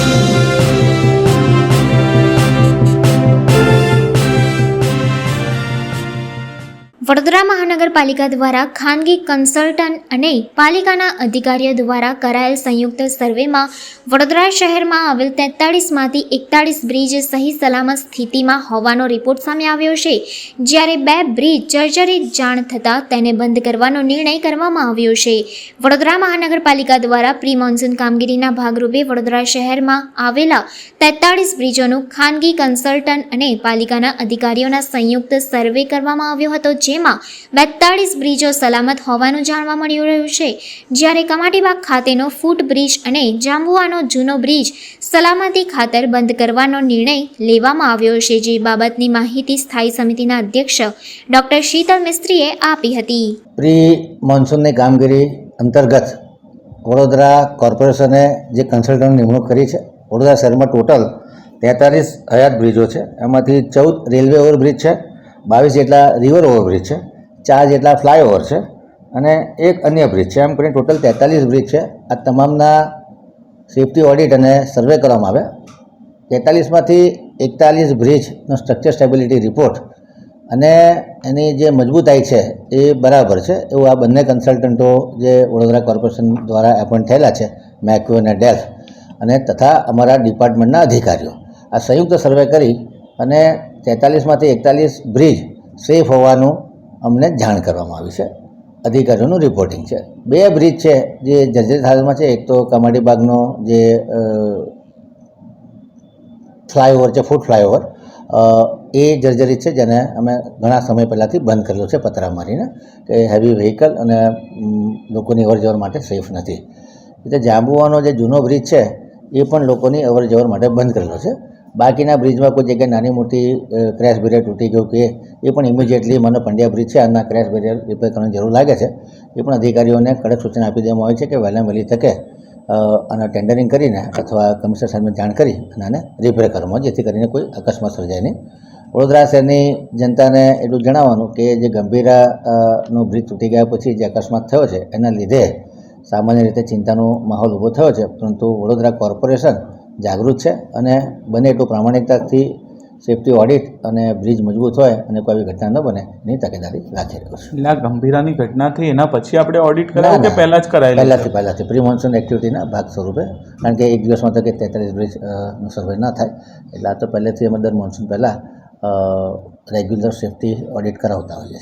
Thank you. Vadodara મહાનગરપાલિકા દ્વારા ખાનગી કન્સલ્ટન્ટ અને પાલિકાના અધિકારીઓ દ્વારા કરાયેલ સંયુક્ત સર્વેમાં વડોદરા શહેરમાં આવેલ તેતાળીસમાંથી એકતાળીસ બ્રિજ સહી સલામત સ્થિતિમાં હોવાનો રિપોર્ટ સામે આવ્યો છે. જ્યારે બે બ્રિજ જર્જરિત જાણ થતાં તેને બંધ કરવાનો નિર્ણય કરવામાં આવ્યો છે. વડોદરા મહાનગરપાલિકા દ્વારા પ્રી મોન્સૂન કામગીરીના ભાગરૂપે વડોદરા શહેરમાં આવેલા તેતાળીસ બ્રિજોનું ખાનગી કન્સલ્ટન્ટ અને પાલિકાના અધિકારીઓના સંયુક્ત સર્વે કરવામાં આવ્યો હતો જેમાં બેતાળીસ બ્રિજો સલામત હોવાનું જાણવા મળી રહ્યું છે. જ્યારે કમાટીબાગ ખાતેનો ફૂટ બ્રિજ અને જાંબુઆનો જૂનો બ્રિજ સલામતી ખાતર બંધ કરવાનો નિર્ણય લેવામાં આવ્યો છે, જે બાબતની માહિતી સ્થાયી સમિતિના અધ્યક્ષ ડોક્ટર શીતલ મિસ્ત્રીએ આપી હતી. પ્રી મોન્સૂનની કામગીરી અંતર્ગત વડોદરા કોર્પોરેશને જે કન્સલ્ટન્ટ નિમણૂક કરી છે, વડોદરા શહેરમાં ટોટલ તેતાલીસ હયાત બ્રિજો છે. એમાંથી ચૌદ રેલવે ઓવરબ્રિજ છે બાવીસ જેટલા રિવર ઓવરબ્રિજ છે, ચાર જેટલા ફ્લાયઓવર છે અને એક અન્ય બ્રિજ છે. એમ કરીને ટોટલ તેતાલીસ બ્રિજ છે. આ તમામના સેફ્ટી ઓડિટ અને સર્વે કરવામાં આવે તેતાલીસમાંથી એકતાલીસ બ્રિજનો સ્ટ્રક્ચર સ્ટેબિલિટી રિપોર્ટ અને એની જે મજબૂતાઈ છે એ બરાબર છે. એવું આ બંને કન્સલ્ટન્ટો જે વડોદરા કોર્પોરેશન દ્વારા એપોઇન્ટ થયેલા છે મેક્યુ અને ડેલ્ફ અને તથા અમારા ડિપાર્ટમેન્ટના અધિકારીઓ. આ સંયુક્ત સર્વે કરી અને તેતાલીસમાંથી એકતાલીસ બ્રિજ સેફ હોવાનું અમને જાણ કરવામાં આવી છે. અધિકારીઓનું રિપોર્ટિંગ છે. બે બ્રિજ છે જે જર્જરિત હાલમાં છે. એક તો કમાડીબાગનો જે ફ્લાયઓવર છે, ફૂટ ફ્લાયઓવર. એ જર્જરિત છે જેને અમે ઘણા સમય પહેલાંથી બંધ કરેલો છે પતરા મારીને કે હેવી વ્હીકલ અને લોકોની અવરજવર માટે સેફ નથી. એટલે જાંબુવાનો જે જૂનો બ્રિજ છે એ પણ લોકોની અવરજવર માટે બંધ કરેલો છે. બાકીના બ્રિજમાં કોઈ જગ્યાએ નાની મોટી ક્રેશ બેરિયર તૂટી ગયું કે એ પણ ઇમિડિયેટલી મને પંડ્યા બ્રિજ છે. આના ક્રેશ બેરિયર રિપેર કરવાની જરૂર લાગે છે. એ પણ અધિકારીઓને કડક સૂચના આપી દેવામાં આવી છે કે વહેલા વહેલી તકે આના ટેન્ડરિંગ કરીને અથવા કમિશનર સાહેબને જાણ કરી અને આને રિપેર કરવામાં જેથી કરીને કોઈ અકસ્માત સર્જાય નહીં. વડોદરા શહેરની જનતાને એટલું જણાવવાનું કે જે ગંભીરાનો બ્રિજ તૂટી ગયા પછી જે અકસ્માત થયો છે, એના લીધે સામાન્ય રીતે ચિંતાનો માહોલ ઊભો થયો છે. પરંતુ વડોદરા કોર્પોરેશન જાગૃત છે અને બને એટલું પ્રામાણિકતાથી સેફ્ટી ઓડિટ અને બ્રિજ મજબૂત હોય અને કોઈ આવી ઘટના ન બને એની તકેદારી રાખી રહ્યો છું એટલે આ ગંભીરાની ઘટના થઈ એના પછી આપણે ઓડિટ ના, કરાવ્યું કે પહેલાં જ કરાય પહેલાંથી પહેલાંથી. પ્રી મોન્સૂન એક્ટિવિટીના ભાગ સ્વરૂપે. કારણ કે એક દિવસમાં તો કે તેત્રીસ બ્રિજ સર્વે ના થાય. એટલે આ તો પહેલેથી અમે દર મોન્સૂન પહેલાં રેગ્યુલર સેફ્ટી ઓડિટ કરાવતા હોઈએ